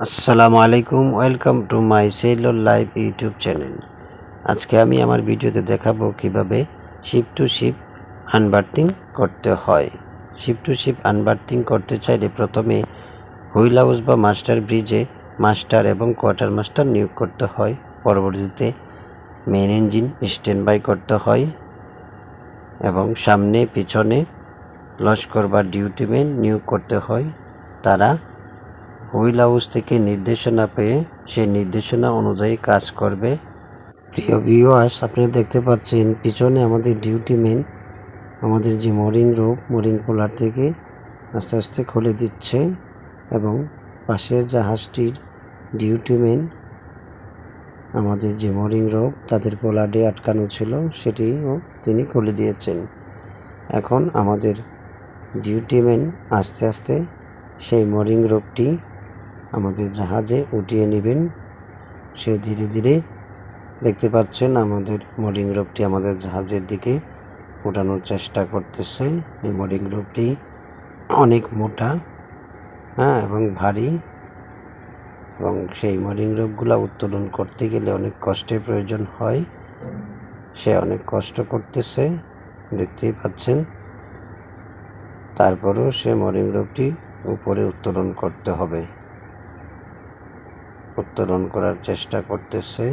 আসসালামু আলাইকুম, welcome to my sailor live YouTube channel. আজকে আমি আমার ভিডিওতে দেখাবো কীভাবে শিপ টু শিপ আনবার্থিং করতে হয়। শিপ টু শিপ আনবার্থিং করতে চাইলে প্রথমে হুইল হাউস বা মাস্টার ব্রিজে মাস্টার এবং কোয়ার্টার মাস্টার নিয়োগ করতে হয়। পরবর্তীতে মেন ইঞ্জিন স্ট্যান্ড বাই করতে হয় এবং সামনে, পিছনে লস্কর বা ডিউটিম্যান নিয়োগ করতে হয়। তারা হুইল হাউস থেকে নির্দেশনা পেয়ে সেই নির্দেশনা অনুযায়ী কাজ করবে। প্রিয় ভিউয়ার্স আপনারা দেখতে পাচ্ছেন পিছনে আমাদের ডিউটি মেন আমাদের যে মরিং রোপ মরিং পোলার থেকে আস্তে আস্তে খুলে দিচ্ছে এবং পাশের জাহাজটির ডিউটি মেন আমাদের যে মরিং রোপ তাদের পোলাডে আটকানো ছিল, সেটিও তিনি খুলে দিয়েছেন। এখন আমাদের ডিউটি মেন আস্তে আস্তে সেই মরিং রোপটি আমাদের জাহাজে উঠিয়ে নেবেন। সে ধীরে ধীরে দেখতে পাচ্ছেন আমাদের মরিং রোপটি আমাদের জাহাজের দিকে ওঠানোর চেষ্টা করতেছে। এই মরিং রোপটি অনেক মোটা হ্যাঁ এবং ভারী, এবং সেই মরিং রোপগুলো উত্তোলন করতে গেলে অনেক কষ্টের প্রয়োজন হয়। সে অনেক কষ্ট করতেছে, দেখতেই পাচ্ছেন। তারপরেও সে মরিং রোপটি উপরে উত্তোলন করতে হবে। উত্তোলন করার চেষ্টা করতেছে।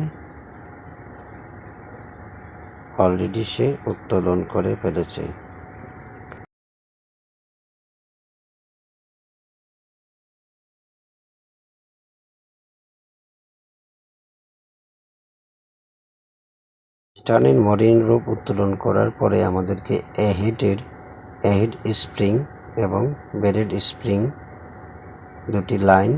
অলরেডি সে উত্তোলন করে ফেলেছে। টার্নিং মরিন রূপ উত্তোলন করার পরে আমাদেরকে এহেডের এহেড স্প্রিং এবং বেডেড স্প্রিং দুটি লাইন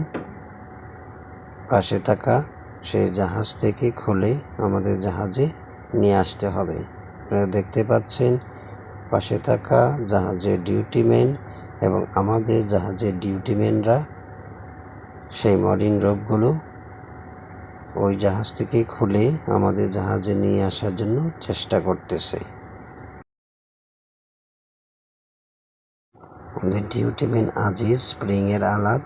পাশে থাকা সেই জাহাজ থেকে খুলে আমাদের জাহাজে নিয়ে আসতে হবে। আপনারা দেখতে পাচ্ছেন, পাশে থাকা জাহাজের ডিউটিম্যান এবং আমাদের জাহাজের ডিউটিম্যানরা সেই মরিন রোগগুলো ওই জাহাজ থেকে খুলে আমাদের জাহাজে নিয়ে আসার জন্য চেষ্টা করতেছে। আমাদের ডিউটিম্যান আজিজ স্প্রিংয়ের আলাদ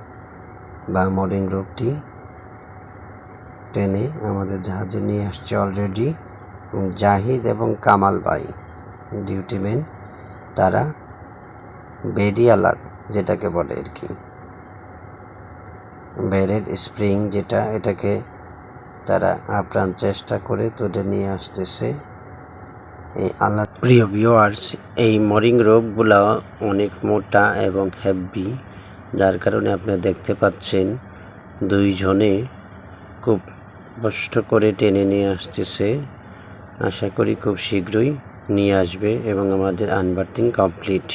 বা মরিং রোগটি টেনে আমাদের জাহাজে নিয়ে আসছে অলরেডি জাহিদ এবং কামাল ভাই ডিউটিম্যান তারা বেরিয়ালাদ যেটাকে বলে আর কি বেরের স্প্রিং যেটা, এটাকে তারা আপ্রাণ চেষ্টা করে তুলে নিয়ে আসতেছে। এই আল্লাহ, প্রিয় ভিওয়ার্স এই মরিং রোগগুলো অনেক মোটা এবং হেভি যার কারণে আপনি দেখতে পাচ্ছেন দুইজনে খুব কষ্ট করে টেনে নিয়ে আসতেছে আশা করি খুব শীঘ্রই নিয়ে আসবে এবং আমাদের আনবার্থিং কমপ্লিট